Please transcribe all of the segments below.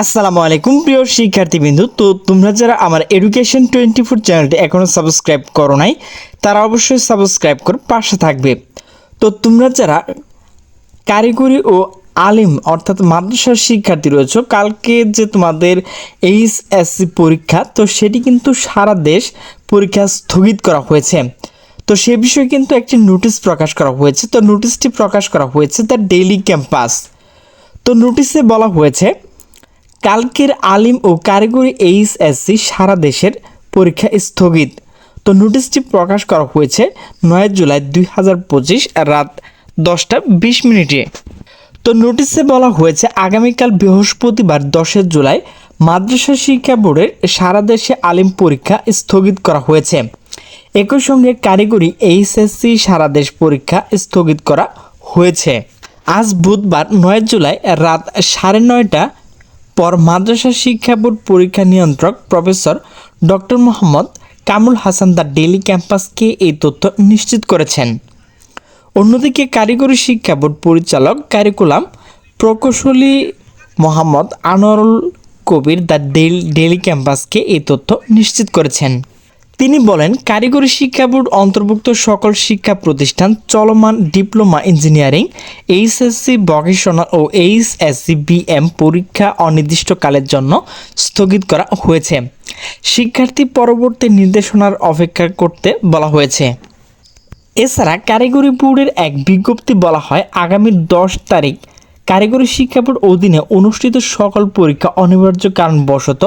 আসসালামু আলাইকুম প্রিয় শিক্ষার্থীবৃন্দু। তো তোমরা যারা আমার এডুকেশন টোয়েন্টি ফোর চ্যানেলটি এখনও সাবস্ক্রাইব করো নাই, তারা অবশ্যই সাবস্ক্রাইব করে পাশে থাকবে। তো তোমরা যারা কারিগরি ও আলিম, অর্থাৎ মাদ্রাসার শিক্ষার্থী রয়েছে, কালকে যে তোমাদের এইচএসসি পরীক্ষা, তো সেটি কিন্তু সারা দেশ পরীক্ষা স্থগিত করা হয়েছে। তো সে বিষয়ে কিন্তু একটি নোটিশ প্রকাশ করা হয়েছে। তো নোটিশটি প্রকাশ করা হয়েছে দ্য ডেইলি ক্যাম্পাস তো নোটিশে বলা হয়েছে কালকের আলিম ও কারিগরি এইচএসসি সারা দেশের পরীক্ষা স্থগিত। তো নোটিশটি প্রকাশ করা হয়েছে নয় জুলাই দুই হাজার পঁচিশ রাত দশটা বিশ মিনিটে। তো নোটিশে বলা হয়েছে আগামীকাল বৃহস্পতিবার দশের জুলাই মাদ্রাসা শিক্ষা বোর্ডের সারা দেশে আলিম পরীক্ষা স্থগিত করা হয়েছে। একই সঙ্গে কারিগরি এইচএসসি সারা দেশ পরীক্ষা স্থগিত করা হয়েছে। আজ বুধবার নয় জুলাই রাত সাড়ে নয়টা পর মাদ্রাসা শিক্ষা বোর্ড পরীক্ষা নিয়ন্ত্রক professor doctor Mohammad Kamul Hasan the daily ক্যাম্পাসকে এই তথ্য নিশ্চিত করেছেন। অন্যদিকে কারিগরি শিক্ষা বোর্ড পরিচালক কারিকুলাম প্রকৌশলী মোহাম্মদ আনোয়ারুল কবির দ্য ডেলি ক্যাম্পাসকে এই তথ্য নিশ্চিত করেছেন। তিনি বলেন, কারিগরি শিক্ষা বোর্ড অন্তর্ভুক্ত সকল শিক্ষা প্রতিষ্ঠান, চলমান ডিপ্লোমা ইঞ্জিনিয়ারিং, এইচএসসি ভকেশনাল ও এইচএসসি বিএম পরীক্ষা অনির্দিষ্টকালের জন্য স্থগিত করা হয়েছে। শিক্ষার্থী পরবর্তী নির্দেশনার অপেক্ষা করতে বলা হয়েছে। এছাড়া কারিগরি বোর্ডের এক বিজ্ঞপ্তি বলা হয়, আগামী দশ তারিখ কারিগরি শিক্ষা বোর্ড অধীনে অনুষ্ঠিত সকল পরীক্ষা অনিবার্য কারণবশত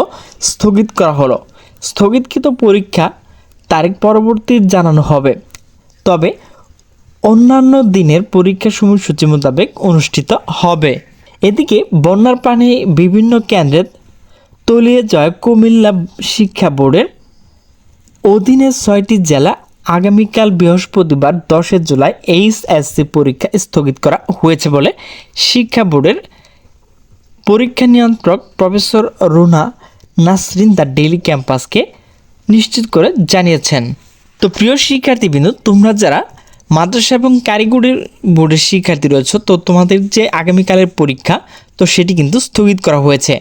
স্থগিত করা হলো। স্থগিতকৃত পরীক্ষা তারিখ পরবর্তী জানানো হবে। তবে অন্যান্য দিনের পরীক্ষা সময়সূচি মোতাবেক অনুষ্ঠিত হবে। এদিকে বন্যার পানি বিভিন্ন কেন্দ্রে তলিয়ে যায় কুমিল্লা শিক্ষা বোর্ডের অধীনে ছয়টি জেলা আগামীকাল বৃহস্পতিবার দশে জুলাই এইচএসসি পরীক্ষা স্থগিত করা হয়েছে বলে শিক্ষা বোর্ডের পরীক্ষা নিয়ন্ত্রক professor Runa Nasrin the daily ক্যাম্পাসকে নিশ্চিত করে জানিয়েছেন। তো প্রিয় শিক্ষার্থীবৃন্দ তোমরা যারা মাদ্রাসা এবং কারিগরি বোর্ডের শিক্ষার্থী রয়েছে, তো তোমাদের যে আগামীকালের পরীক্ষা, তো সেটি কিন্তু স্থগিত করা হয়েছে।